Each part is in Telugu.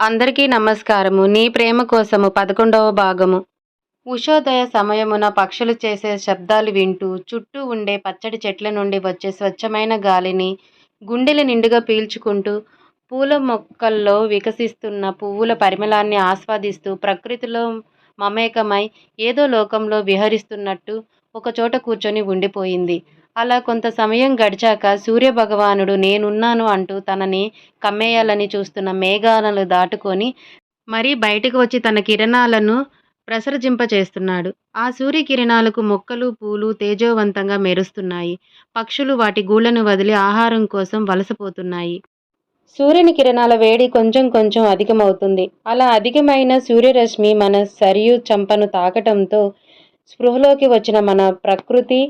అందరికీ నమస్కారము. నీ ప్రేమ కోసము పదకొండవ భాగము. ఉషోదయ సమయమున పక్షులు చేసే శబ్దాలు వింటూ చుట్టూ ఉండే పచ్చడి చెట్ల నుండి వచ్చే స్వచ్ఛమైన గాలిని గుండెల నిండుగా పీల్చుకుంటూ పూల మొక్కల్లో వికసిస్తున్న పువ్వుల పరిమళాన్ని ఆస్వాదిస్తూ ప్రకృతిలో మమేకమై ఏదో లోకంలో విహరిస్తున్నట్టు ఒకచోట కూర్చొని ఉండిపోయింది. అలా కొంత సమయం గడిచాక సూర్యభగవానుడు నేనున్నాను అంటూ తనని కమ్మేయాలని చూస్తున్న మేఘాలను దాటుకొని మరీ బయటకు వచ్చి తన కిరణాలను ప్రసరజింపచేస్తున్నాడు. ఆ సూర్యకిరణాలకు మొక్కలు పూలు తేజోవంతంగా మెరుస్తున్నాయి. పక్షులు వాటి గూళ్ళను వదిలి ఆహారం కోసం వలసపోతున్నాయి. సూర్యుని కిరణాల వేడి కొంచెం కొంచెం అధికమవుతుంది. అలా అధికమైన సూర్యరశ్మి మన సరియు చంపను తాకటంతో స్పృహలోకి వచ్చిన మన ప్రకృతి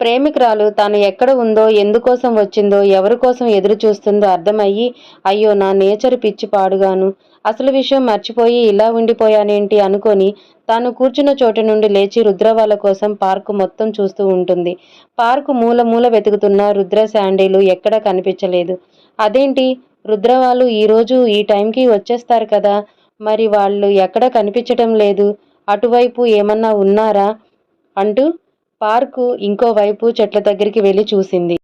ప్రేమికురాలు తాను ఎక్కడ ఉందో ఎందుకోసం వచ్చిందో ఎవరి కోసం ఎదురు చూస్తుందో అర్థమయ్యి అయ్యో నా నేచర్ పిచ్చి పాడుగాను. అసలు విషయం మర్చిపోయి ఇలా ఉండిపోయానేంటి అనుకొని తాను కూర్చున్న చోటు నుండి లేచి రుద్ర వాళ్ళ కోసం పార్కు మొత్తం చూస్తూ ఉంటుంది. పార్కు మూల మూల వెతుకుతున్న రుద్ర శాండీలు ఎక్కడా కనిపించలేదు. అదేంటి? రుద్ర వాళ్ళు ఈరోజు ఈ టైంకి వచ్చేస్తారు కదా? మరి వాళ్ళు ఎక్కడ కనిపించటం లేదు. అటువైపు ఏమన్నా ఉన్నారా? అంటూ పార్కు ఇంకోవైపు చెట్ల దగ్గరికి వెళ్ళి చూసింది.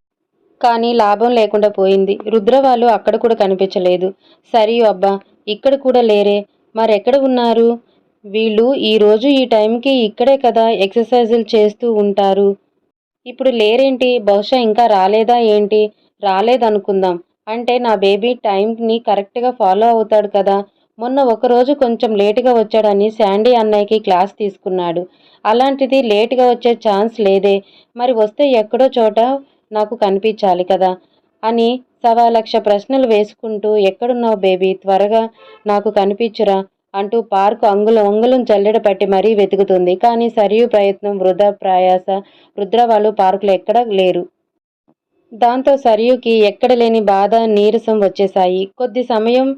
కానీ లాభం లేకుండా పోయింది. రుద్ర వాళ్ళు అక్కడ కూడా కనిపించలేదు. సరియు అబ్బా ఇక్కడ కూడా లేరే. మరెక్కడ ఉన్నారు? వీళ్ళు ఈరోజు ఈ టైంకి ఇక్కడే కదా ఎక్సర్సైజులు చేస్తూ ఉంటారు. ఇప్పుడు లేరేంటి? బహుశా ఇంకా రాలేదా ఏంటి? రాలేదనుకుందాం. అంటే నా బేబీ టైంని కరెక్ట్గా ఫాలో అవుతాడు కదా. మొన్న ఒకరోజు కొంచెం లేటుగా వచ్చాడని శాండీ అన్నయ్యకి క్లాస్ తీసుకున్నాడు. అలాంటిది లేటుగా వచ్చే ఛాన్స్ లేదే. మరి వస్తే ఎక్కడో చోట నాకు కనిపించాలి కదా? అని సవా లక్ష ప్రశ్నలు వేసుకుంటూ ఎక్కడున్నావు బేబీ? త్వరగా నాకు కనిపించురా అంటూ పార్కు అంగుళం అంగుళం చల్లెడ పట్టి మరీ వెతుకుతుంది. కానీ సరియు ప్రయత్నం వృధా ప్రయాస రుద్ర వాళ్ళు పార్కులో ఎక్కడా లేరు. దాంతో సరియుకి ఎక్కడ లేని బాధ నీరసం వచ్చేశాయి. కొద్ది సమయం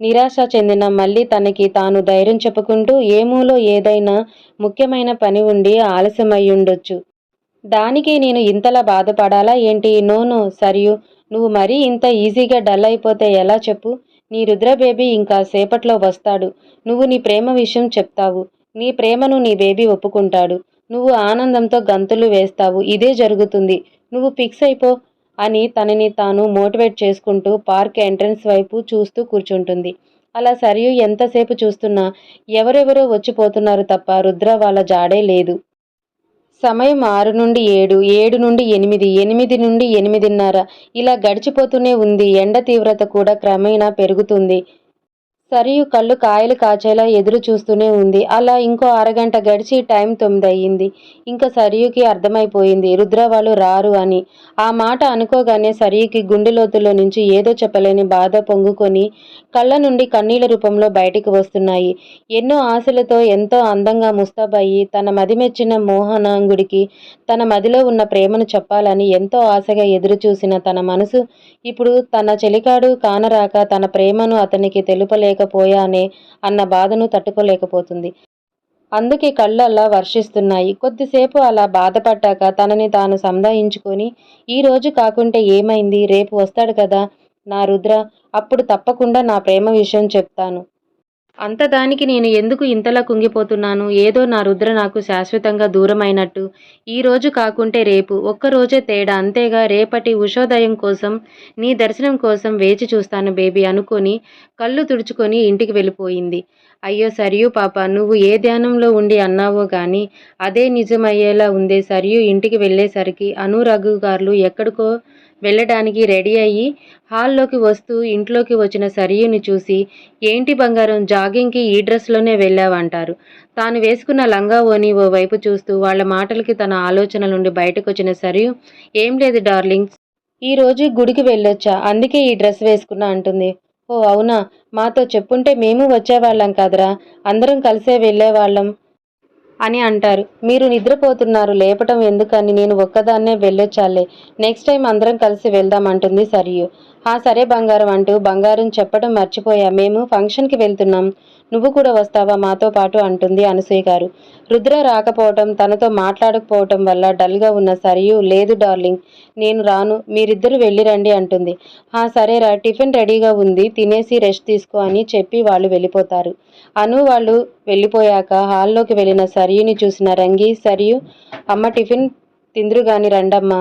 నిరాశ చెందిన మళ్ళీ తనకి తాను ధైర్యం చెప్పుకుంటూ ఏమూలో ఏదైనా ముఖ్యమైన పని ఉండి ఆలస్యమయ్యుండొచ్చు. దానికి నేను ఇంతలా బాధపడాలా ఏంటి? No no Sarayu. నువ్వు మరీ ఇంత ఈజీగా డల్ అయిపోతే ఎలా చెప్పు? నీ రుద్ర బేబీ ఇంకా సేపట్లో వస్తాడు. నువ్వు నీ ప్రేమ విషయం చెప్తావు. నీ ప్రేమను నీ బేబీ ఒప్పుకుంటాడు. నువ్వు ఆనందంతో గంతులు వేస్తావు. ఇదే జరుగుతుంది. నువ్వు ఫిక్స్ అయిపో. అని తనని తాను మోటివేట్ చేసుకుంటూ పార్క్ ఎంట్రన్స్ వైపు చూస్తూ కూర్చుంటుంది. అలా సరియు ఎంతసేపు చూస్తున్నా ఎవరెవరో వచ్చిపోతున్నారు తప్ప రుద్ర వాళ్ళ జాడే లేదు. సమయం ఆరు నుండి ఏడు ఏడు నుండి ఎనిమిది ఎనిమిది నుండి ఎనిమిదిన్నర. ఇలా గడిచిపోతూనే ఉంది. ఎండ తీవ్రత కూడా క్రమేణా పెరుగుతుంది. సరియు కళ్ళు కాయలు కాచేలా ఎదురు చూస్తూనే ఉంది. అలా ఇంకో అరగంట గడిచి టైం తొమ్మిది అయ్యింది ఇంకా సరియుకి అర్థమైపోయింది. రుద్ర వాళ్ళు రారు అని. ఆ మాట అనుకోగానే సరియుకి గుండె లోతులో నుంచి ఏదో చెప్పలేని బాధ పొంగుకొని కళ్ళ నుండి కన్నీళ్ళ రూపంలో బయటికి వస్తున్నాయి. ఎన్నో ఆశలతో ఎంతో అందంగా ముస్తాబయ్యి తన మదిమెచ్చిన మోహనాంగుడికి తన మదిలో ఉన్న ప్రేమను చెప్పాలని ఎంతో ఆశగా ఎదురు చూసిన తన మనసు ఇప్పుడు తన చెలికాడు కానరాక తన ప్రేమను అతనికి చేయలేకపోయానే అన్న బాధను తట్టుకోలేకపోతుంది. అందుకే కళ్ళల్లా వర్షిస్తున్నాయి. కొద్దిసేపు అలా బాధపడ్డాక తనని తాను సంధాయించుకొని ఈ రోజు కాకుంటే ఏమైంది? రేపు వస్తాడు కదా నా రుద్ర. అప్పుడు తప్పకుండా నా ప్రేమ విషయం చెప్తాను. అంత దానికి నేను ఎందుకు ఇంతలా కుంగిపోతున్నాను? ఏదో నా రుద్ర నాకు శాశ్వతంగా దూరమైనట్టు. ఈ రోజు కాకుంటే రేపు ఒక్క రోజే తేడా. అంతేగా రేపటి ఉషోదయం కోసం నీ దర్శనం కోసం వేచి చూస్తాను బేబీ అనుకొని కళ్ళు తుడుచుకొని ఇంటికి వెళ్ళిపోయింది. అయ్యో సరియు పాప నువ్వు ఏ ధ్యానంలో ఉండి అన్నావో గాని అదే నిజమయ్యేలా ఉందే సరియు ఇంటికి వెళ్ళేసరికి అను రఘు గారు ఎక్కడికో వెళ్ళడానికి రెడీ అయ్యి హాల్లోకి వస్తూ ఇంట్లోకి వచ్చిన సరియుని చూసి ఏంటి బంగారం జాగింగ్కి ఈ డ్రెస్లోనే వెళ్ళావంటారు. తాను వేసుకున్న లంగా ఓని ఓ వైపు చూస్తూ వాళ్ళ మాటలకి తన ఆలోచన నుండి బయటకు వచ్చిన సరియు ఏం లేదు డార్లింగ్ ఈ రోజు గుడికి వెళ్ళొచ్చా? అందుకే ఈ డ్రెస్ వేసుకున్నా అంటుంది. ఓ అవునా? మాతో చెప్పుంటే మేము వచ్చేవాళ్ళం కదరా. అందరం కలిసే వెళ్ళేవాళ్ళం. అని అంటారు. మీరు నిద్రపోతున్నారు లేపటం ఎందుకని నేను ఒక్కదాన్నే వెళ్ళొచ్చాలే. నెక్స్ట్ టైం అందరం కలిసి వెళ్దాం అంటుంది సరియు. ఆ సరే బంగారం అంటూ బంగారం చెప్పడం మర్చిపోయా. మేము ఫంక్షన్కి వెళ్తున్నాం. నువ్వు కూడా వస్తావా మాతో పాటు అంటుంది అనసూయ గారు. రుద్ర రాకపోవటం తనతో మాట్లాడకపోవటం వల్ల డల్గా ఉన్న సరియు లేదు డార్లింగ్ నేను రాను మీరిద్దరు వెళ్ళిరండి అంటుంది. ఆ సరేరా టిఫిన్ రెడీగా ఉంది తినేసి రెస్ట్ తీసుకో అని చెప్పి వాళ్ళు వెళ్ళిపోతారు. అను వాళ్ళు వెళ్ళిపోయాక హాల్లోకి వెళ్ళిన సరియుని చూసిన రంగి సరియు అమ్మ టిఫిన్ తిందురు గాని రండమ్మా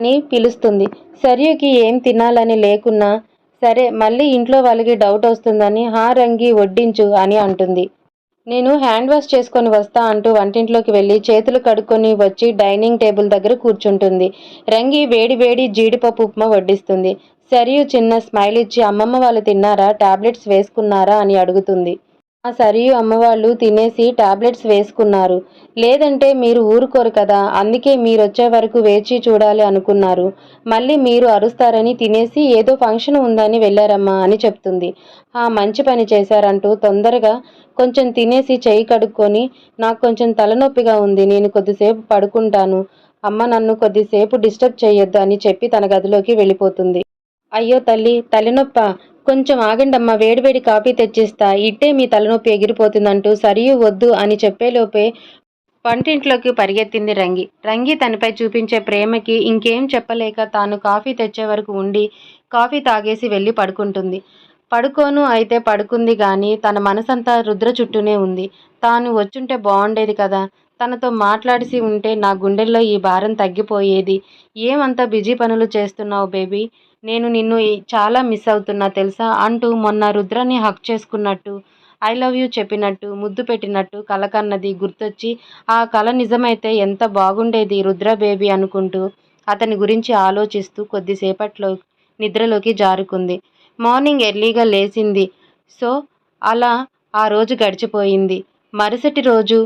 అని పిలుస్తుంది. సరియుకి ఏం తినాలని లేకున్నా సరే మళ్ళీ ఇంట్లో వాళ్ళకి డౌట్ వస్తుందని హా రంగి వడ్డించు అని అంటుంది. నేను హ్యాండ్ వాష్ చేసుకొని వస్తా అంటూ వంటింట్లోకి వెళ్ళి చేతులు కడుక్కొని వచ్చి డైనింగ్ టేబుల్ దగ్గర కూర్చుంటుంది. రంగి వేడి వేడి జీడిపప్పు ఉప్మా వడ్డిస్తుంది. సరియు చిన్న స్మైల్ ఇచ్చి అమ్మమ్మ వాళ్ళు తిన్నారా? టాబ్లెట్స్ వేసుకున్నారా? అని అడుగుతుంది. ఆ సరియు అమ్మవాళ్ళు తినేసి టాబ్లెట్స్ వేసుకున్నారు. లేదంటే మీరు ఊరుకోరు కదా అందుకే మీరు వచ్చే వరకు వేచి చూడాలి అనుకున్నారు. మళ్ళీ మీరు అరుస్తారని తినేసి ఏదో ఫంక్షన్ ఉందని వెళ్ళారమ్మా అని చెప్తుంది. ఆ మంచి పని చేశారంటూ తొందరగా కొంచెం తినేసి చేయి కడుక్కొని నాకు కొంచెం తలనొప్పిగా ఉంది నేను కొద్దిసేపు పడుకుంటాను. అమ్మ నన్ను కొద్దిసేపు డిస్టర్బ్ చేయొద్దు అని చెప్పి తన గదిలోకి వెళ్ళిపోతుంది. అయ్యో తల్లి తలనొప్ప. కొంచెం ఆగండమ్మా వేడివేడి కాఫీ తెచ్చిస్తా. ఇట్టే మీ తలనొప్పి ఎగిరిపోతుందంటూ సరియు వద్దు అని చెప్పేలోపే వంటింట్లోకి పరిగెత్తింది రంగి. రంగి తనపై చూపించే ప్రేమకి ఇంకేం చెప్పలేక తాను కాఫీ తెచ్చే వరకు ఉండి కాఫీ తాగేసి వెళ్ళి పడుకుంటుంది. పడుకోను అయితే పడుకుంది కానీ తన మనసంతా రుద్ర చుట్టూనే ఉంది. తాను వచ్చుంటే బాగుండేది కదా. తనతో మాట్లాడిసి ఉంటే నా గుండెల్లో ఈ భారం తగ్గిపోయేది. ఏమంత బిజీ పనులు చేస్తున్నావు బేబీ? నేను నిన్ను చాలా మిస్ అవుతున్నా తెలుసా? అంటూ మొన్న రుద్రని హక్ చేసుకున్నట్టు ఐ లవ్ యూ చెప్పినట్టు ముద్దు పెట్టినట్టు కల కన్నది గుర్తొచ్చి ఆ కళ నిజమైతే ఎంత బాగుండేది రుద్ర బేబీ అనుకుంటూ అతని గురించి ఆలోచిస్తూ కొద్దిసేపట్లో నిద్రలోకి జారుకుంది. మార్నింగ్ ఎర్లీగా లేచింది. సో అలా ఆ రోజు గడిచిపోయింది. మరుసటి రోజు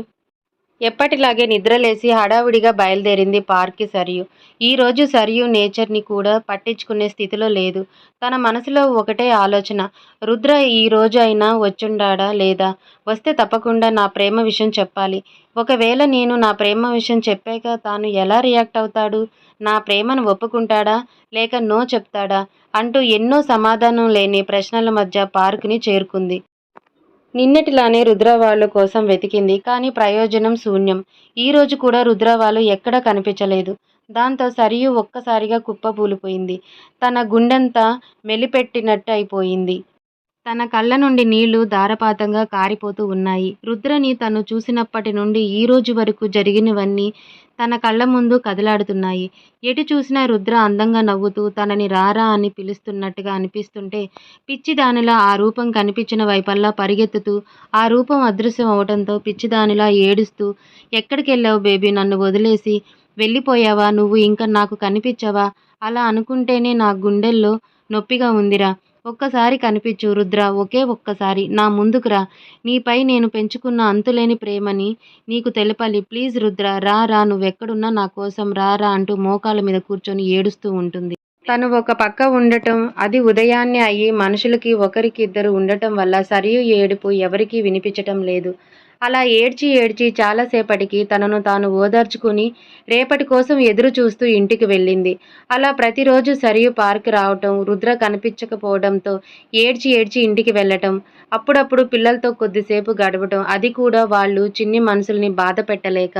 ఎప్పటిలాగే నిద్రలేసి హడావుడిగా బయలుదేరింది పార్క్కి సరియు. ఈరోజు సరియు నేచర్ని కూడా పట్టించుకునే స్థితిలో లేదు. తన మనసులో ఒకటే ఆలోచన రుద్ర ఈ రోజు అయినా వచ్చుండాడా లేదా? వస్తే తప్పకుండా నా ప్రేమ విషయం చెప్పాలి. ఒకవేళ నేను నా ప్రేమ విషయం చెప్పాక తాను ఎలా రియాక్ట్ అవుతాడు? నా ప్రేమను ఒప్పుకుంటాడా? లేక నో చెప్తాడా? అంటూ ఎన్నో సమాధానం లేని ప్రశ్నల మధ్య పార్కుని చేరుకుంది. నిన్నటిలానే రుద్రవాళ్ళు కోసం వెతికింది కానీ ప్రయోజనం శూన్యం. ఈ రోజు కూడా రుద్రవాళ్ళు ఎక్కడా కనిపించలేదు. దాంతో సరియు ఒక్కసారిగా కుప్పకూలిపోయింది తన గుండెంతా మెలిపెట్టినట్టు అయిపోయింది తన కళ్ళ నుండి నీళ్ళు ధారపాతంగా కారిపోతూ ఉన్నాయి. రుద్రని తను చూసినప్పటి నుండి ఈ రోజు వరకు జరిగినవన్నీ తన కళ్ళ ముందు కదలాడుతున్నాయి. ఎటు చూసినా రుద్ర అందంగా నవ్వుతూ తనని రారా అని పిలుస్తున్నట్టుగా అనిపిస్తుంటే పిచ్చిదానిలా ఆ రూపం కనిపించిన వైపల్లా పరిగెత్తుతూ ఆ రూపం అదృశ్యం అవటంతో పిచ్చిదానిలా ఏడుస్తూ ఎక్కడికి వెళ్ళావు బేబీ? నన్ను వదిలేసి వెళ్ళిపోయావా? నువ్వు ఇంకా నాకు కనిపించవా? అలా అనుకుంటేనే నా గుండెల్లో నొప్పిగా ఉందిరా. ఒక్కసారి కనిపించు రుద్ర ఒకే ఒక్కసారి. నా ముందుకురా నీపై నేను పెంచుకున్న అంతులేని ప్రేమని నీకు తెలపాలి. ప్లీజ్ రుద్ర రా రా. నువ్వెక్కడున్నా నా కోసం రా రా అంటూ మోకాల మీద కూర్చొని ఏడుస్తూ ఉంటుంది. తను ఒక పక్క ఉండటం అది ఉదయాన్నే అయ్యి మనుషులకి ఒకరికి ఇద్దరు ఉండటం వల్ల సరియు ఏడుపు ఎవరికీ వినిపించటం లేదు. అలా ఏడ్చి ఏడ్చి చాలాసేపటికి తనను తాను ఓదార్చుకుని రేపటి కోసం ఎదురు చూస్తూ ఇంటికి వెళ్ళింది. అలా ప్రతిరోజు సరియు పార్క్ రావటం రుద్ర కనిపించకపోవడంతో ఏడ్చి ఏడ్చి ఇంటికి వెళ్ళటం అప్పుడప్పుడు పిల్లలతో కొద్దిసేపు గడవటం అది కూడా వాళ్ళు చిన్ని మనసుల్ని బాధ పెట్టలేక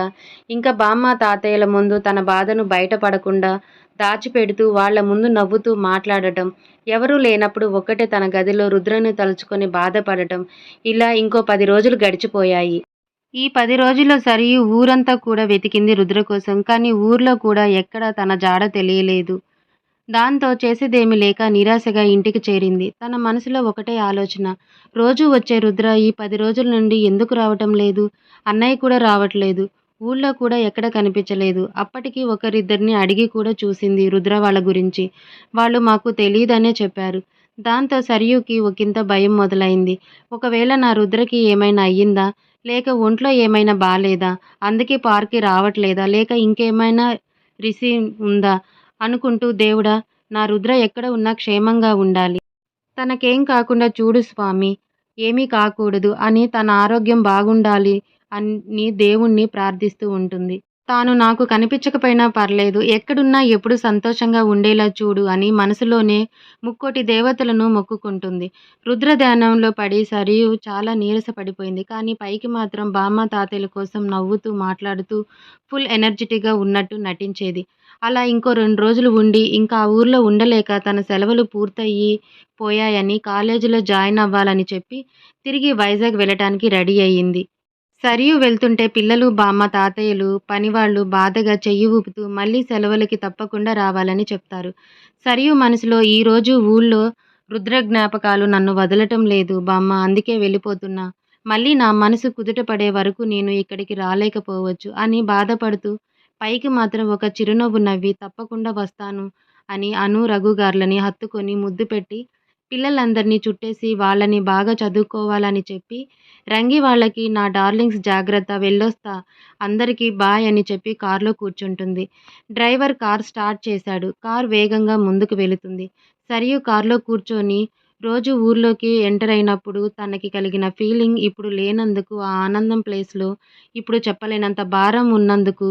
ఇంకా బామ్మ తాతయ్యల ముందు తన బాధను బయటపడకుండా దాచిపెడుతూ వాళ్ళ ముందు నవ్వుతూ మాట్లాడటం. ఎవరూ లేనప్పుడు ఒక్కటే తన గదిలో రుద్రను తలుచుకొని బాధపడటం. ఇలా ఇంకో పది రోజులు గడిచిపోయాయి. ఈ పది రోజుల్లో సరి ఊరంతా కూడా వెతికింది రుద్ర కోసం. కానీ ఊర్లో కూడా ఎక్కడ తన జాడ తెలియలేదు. దాంతో చేసేదేమి లేక నిరాశగా ఇంటికి చేరింది. తన మనసులో ఒకటే ఆలోచన. రోజు వచ్చే రుద్ర ఈ పది రోజుల నుండి ఎందుకు రావటం లేదు? అన్నయ్య కూడా రావట్లేదు. ఊళ్ళో కూడా ఎక్కడ కనిపించలేదు. అప్పటికి ఒకరిద్దరిని అడిగి కూడా చూసింది రుద్ర వాళ్ళ గురించి. వాళ్ళు మాకు తెలియదనే చెప్పారు. దాంతో సరియుకి ఒకంత భయం మొదలైంది. ఒకవేళ నా రుద్రకి ఏమైనా అయ్యిందా? లేక ఒంట్లో ఏమైనా బాగాలేదా అందుకే పార్క్కి రావట్లేదా? లేక ఇంకేమైనా రిసి ఉందా? అనుకుంటూ దేవుడా నా రుద్ర ఎక్కడ ఉన్నా క్షేమంగా ఉండాలి. తనకేం కాకుండా చూడు స్వామి ఏమీ కాకూడదు అని తన ఆరోగ్యం బాగుండాలి అని దేవుణ్ణి ప్రార్థిస్తూ ఉంటుంది. తాను నాకు కనిపించకపోయినా పర్లేదు ఎక్కడున్నా ఎప్పుడు సంతోషంగా ఉండేలా చూడు అని మనసులోనే ముక్కోటి దేవతలను మొక్కుకుంటుంది. రుద్ర ధ్యానంలో పడి సరియు చాలా నీరసపడిపోయింది. కానీ పైకి మాత్రం బామ్మ తాతయ్యల కోసం నవ్వుతూ మాట్లాడుతూ ఫుల్ ఎనర్జెటిక్గా ఉన్నట్టు నటించేది. అలా ఇంకో రెండు రోజులు ఉండి ఇంకా ఆ ఊర్లో ఉండలేక తన సెలవులు పూర్తయి పోయాయని కాలేజీలో జాయిన్ అవ్వాలని చెప్పి తిరిగి వైజాగ్ వెళ్ళటానికి రెడీ అయ్యింది. సరియు వెళ్తుంటే పిల్లలు బామ్మ తాతయ్యలు పనివాళ్ళు బాధగా చెయ్యి ఊపుతూ మళ్ళీ సెలవులకి తప్పకుండా రావాలని చెప్తారు. సరియు మనసులో ఈరోజు ఊళ్ళో రుద్ర జ్ఞాపకాలు నన్ను వదలటం లేదు బామ్మ అందుకే వెళ్ళిపోతున్నా. మళ్ళీ నా మనసు కుదుట పడే వరకు నేను ఇక్కడికి రాలేకపోవచ్చు అని బాధపడుతూ పైకి మాత్రం ఒక చిరునవ్వు నవ్వి తప్పకుండా వస్తాను అని అను రఘు గార్లని హత్తుకొని ముద్దు పెట్టి పిల్లలందరినీ చుట్టేసి వాళ్ళని బాగా చదువుకోవాలని చెప్పి రంగి వాళ్ళకి నా డార్లింగ్స్ జాగ్రత్త వెళ్ళొస్తా అందరికీ బాయ్ అని చెప్పి కారులో కూర్చుంటుంది. డ్రైవర్ కార్ స్టార్ట్ చేశాడు. కార్ వేగంగా ముందుకు వెళుతుంది. సరియు కారులో కూర్చొని రోజు ఊర్లోకి ఎంటర్ అయినప్పుడు తనకి కలిగిన ఫీలింగ్ ఇప్పుడు లేనందుకు ఆ ఆనందం ప్లేస్లో ఇప్పుడు చెప్పలేనంత భారం ఉన్నందుకు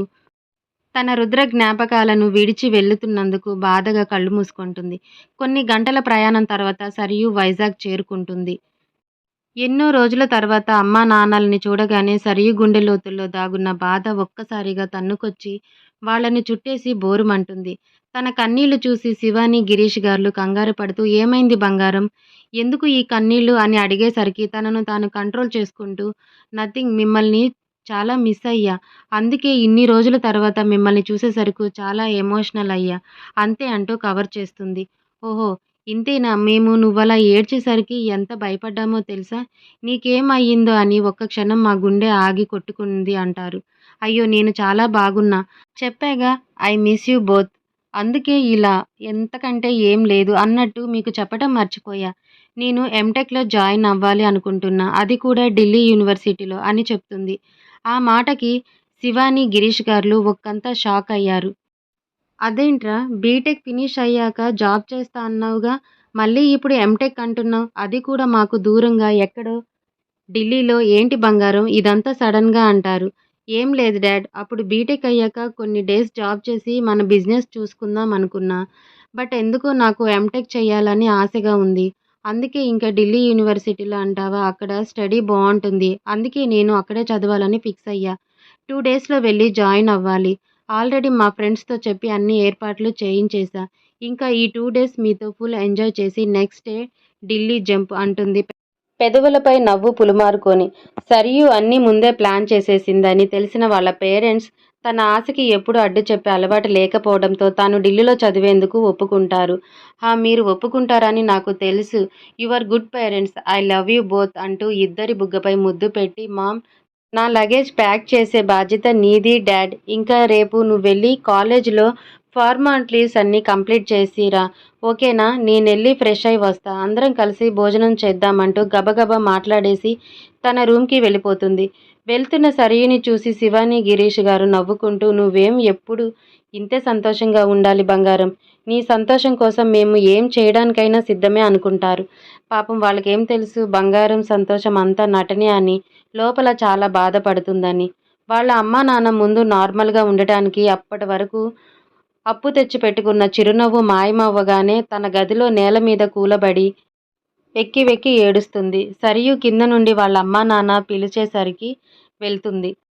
తన రుద్ర జ్ఞాపకాలను విడిచి వెళ్తున్నందుకు బాధగా కళ్ళు మూసుకుంటుంది. కొన్ని గంటల ప్రయాణం తర్వాత సరియు వైజాగ్ చేరుకుంటుంది. ఎన్నో రోజుల తర్వాత అమ్మా నాన్నల్ని చూడగానే సరియు గుండె లోతుల్లో దాగున్న బాధ ఒక్కసారిగా తన్నుకొచ్చి వాళ్ళని చుట్టేసి బోరుమంటుంది. తన కన్నీళ్ళు చూసి శివాని గిరీష్ గారు కంగారు పడుతూ ఏమైంది బంగారం? ఎందుకు ఈ కన్నీళ్ళు? అని అడిగేసరికి తనను తాను కంట్రోల్ చేసుకుంటూ నథింగ్ మిమ్మల్ని చాలా మిస్ అయ్యా. అందుకే ఇన్ని రోజుల తర్వాత మిమ్మల్ని చూసేసరికి చాలా ఎమోషనల్ అయ్యా. అంతే అంటూ కవర్ చేస్తుంది. ఓహో ఇంతేనా? మేము నువ్వలా ఏడ్చేసరికి ఎంత భయపడ్డామో తెలుసా? నీకేమయ్యిందో అని ఒక్క క్షణం మా గుండె ఆగి కొట్టుకుంది అంటారు. అయ్యో నేను చాలా బాగున్నా. చెప్పాగా ఐ మిస్ యూ బోత్. అందుకే ఇలా ఎంతకంటే ఏం లేదు అన్నట్టు మీకు చెప్పడం మర్చిపోయా. నేను ఎంటెక్లో జాయిన్ అవ్వాలి అనుకుంటున్నా. అది కూడా ఢిల్లీ యూనివర్సిటీలో అని చెప్తుంది. ఆ మాటకి శివాని గిరీష్ గారు ఒక్కంతా షాక్ అయ్యారు. అదేంట్రా బీటెక్ ఫినిష్ అయ్యాక జాబ్ చేస్తా అన్నావుగా మళ్ళీ ఇప్పుడు ఎంటెక్ అంటున్నావు అది కూడా మాకు దూరంగా ఎక్కడో? ఢిల్లీలో ఏంటి బంగారం? ఇదంతా సడన్గా అంటారు. ఏం లేదు డాడ్ అప్పుడు బీటెక్ అయ్యాక కొన్ని డేస్ జాబ్ చేసి మన బిజినెస్ చూసుకుందాం అనుకున్నా బట్ ఎందుకో నాకు ఎంటెక్ చేయాలని ఆశగా ఉంది. అందుకే ఇంకా ఢిల్లీ యూనివర్సిటీలో అంటావా? అక్కడ స్టడీ బాగుంటుంది. అందుకే నేను అక్కడే చదవాలని ఫిక్స్ అయ్యా. టూ డేస్లో వెళ్ళి జాయిన్ అవ్వాలి. ఆల్రెడీ మా ఫ్రెండ్స్తో చెప్పి అన్ని ఏర్పాట్లు చేయించేశా ఇంకా ఈ టూ డేస్ మీతో ఫుల్ ఎంజాయ్ చేసి నెక్స్ట్ డే ఢిల్లీ జంప్ అంటుంది. పెదవులపై నవ్వు పులుమారుకొని సరియు అన్నీ ముందే ప్లాన్ చేసేసిందని తెలిసిన వాళ్ళ పేరెంట్స్ తన ఆశకి ఎప్పుడు అడ్డు చెప్పే అలవాటు లేకపోవడంతో తాను ఢిల్లీలో చదివేందుకు ఒప్పుకుంటారు. హా మీరు ఒప్పుకుంటారని నాకు తెలుసు. Your good parents. I love you both అంటూ ఇద్దరి బుగ్గపై ముద్దు పెట్టి మామ్ నా లగేజ్ ప్యాక్ చేసే బాధ్యత నీది డాడ్. ఇంకా రేపు నువ్వు వెళ్ళి కాలేజ్లో ఫార్మాలిటీస్ అన్నీ కంప్లీట్ చేసిరా. ఓకేనా? నేను వెళ్ళి ఫ్రెష్ అయి వస్తా. అందరం కలిసి భోజనం చేద్దామంటూ గబగబా మాట్లాడేసి తన రూమ్కి వెళ్ళిపోతుంది. వెళ్తున్న సరియుని చూసి శివాని గిరీష్ గారు నవ్వుకుంటూ నువ్వేం ఎప్పుడు ఇంతే సంతోషంగా ఉండాలి బంగారం? నీ సంతోషం కోసం మేము ఏం చేయడానికైనా సిద్ధమే అనుకుంటారు. పాపం వాళ్ళకేం తెలుసు బంగారం సంతోషం అంతా నటనే అని లోపల చాలా బాధపడుతుందని. వాళ్ళ అమ్మా నాన్న ముందు నార్మల్గా ఉండటానికి అప్పటి వరకు అప్పు తెచ్చి పెట్టుకున్న చిరునవ్వు మాయమవ్వగానే తన గదిలో నేల మీద కూలబడి వెక్కి వెక్కి ఏడుస్తుంది. సరియు కింద నుండి వాళ్ళ అమ్మా నాన్న పిలిచేసరికి వెళ్తుంది.